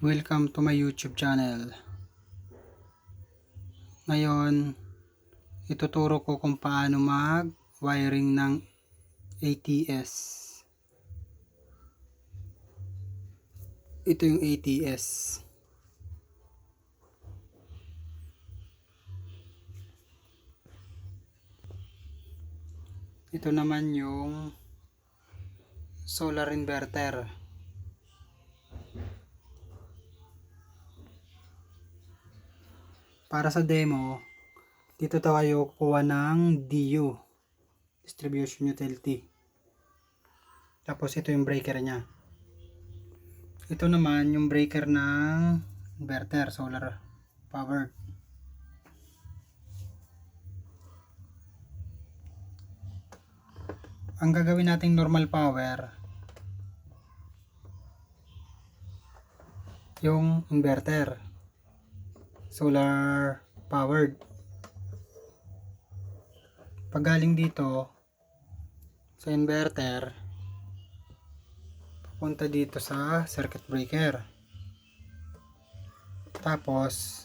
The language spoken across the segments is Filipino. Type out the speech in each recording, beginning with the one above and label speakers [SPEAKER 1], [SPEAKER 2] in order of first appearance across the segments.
[SPEAKER 1] Welcome to my YouTube channel. Ngayon, ituturo ko kung paano mag-wiring ng ATS. Ito yung ATS. Ito naman yung solar inverter. Para sa demo, dito tayo kuha ng DU, Distribution Utility. Tapos ito yung breaker niya. Ito naman yung breaker ng inverter, solar powered. Ang gagawin nating normal power, yung inverter solar powered. Pag galing dito sa inverter, papunta dito sa circuit breaker. Tapos,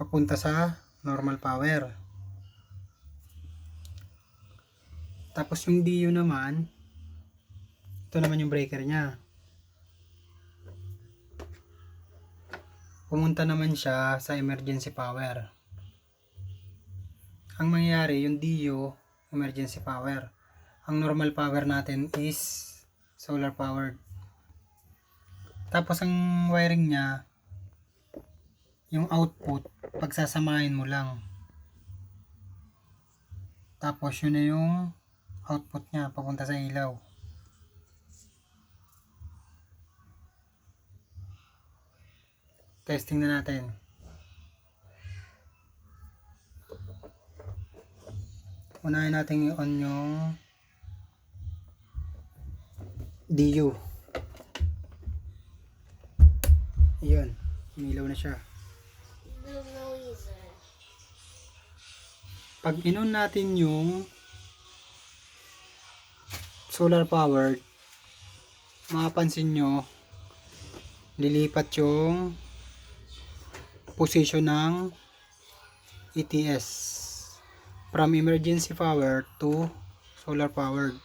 [SPEAKER 1] papunta sa normal power. Tapos yung DU naman, ito naman yung breaker niya. Pumunta naman siya sa emergency power. Ang mangyayari, yung DU, emergency power. Ang normal power natin is solar powered. Tapos ang wiring niya, yung output, pagsasamahin mo lang. Tapos yun na yung output niya, papunta sa ilaw. Testing na natin. Unahin natin i-on yung DU. Ayan, umilaw na siya. Pag inon natin yung solar powered, mapapansin nyo, lilipat yung position ng ETS from emergency power to solar powered.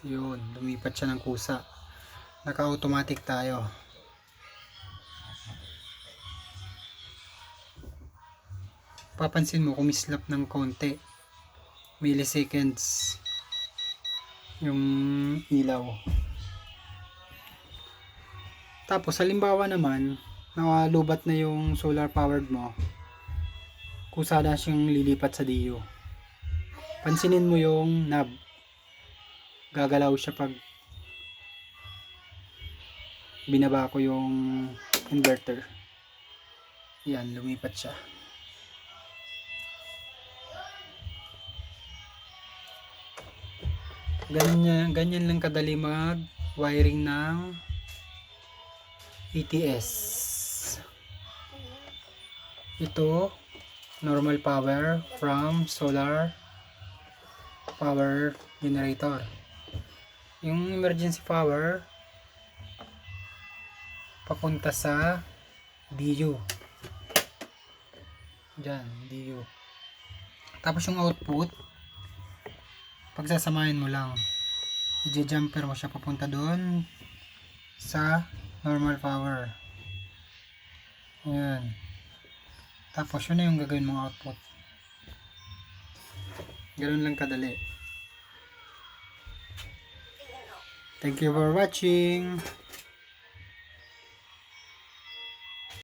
[SPEAKER 1] Yun, lumipat siya ng kusa. Naka automatic tayo. Papansin mo kumislap ng konti. Milliseconds yung ilaw tapos, halimbawa naman, nakalubat na yung solar powered mo, kusa na siyang lilipat sa DU. Pansinin mo yung knob. Gagalaw siya pag binaba ko yung inverter. Yan, lumipat siya. Ganyan, ganyan lang kadali mag wiring ng ETS. Ito, normal power from solar power generator. Yung emergency power, papunta sa DU. Diyan, DU. Tapos yung output, pagsasamahin mo lang. I-jumper mo siya papunta doon sa normal power. Ayan. Tapos yun na yung gagawin mong output. Ganun lang kadali. Thank you for watching.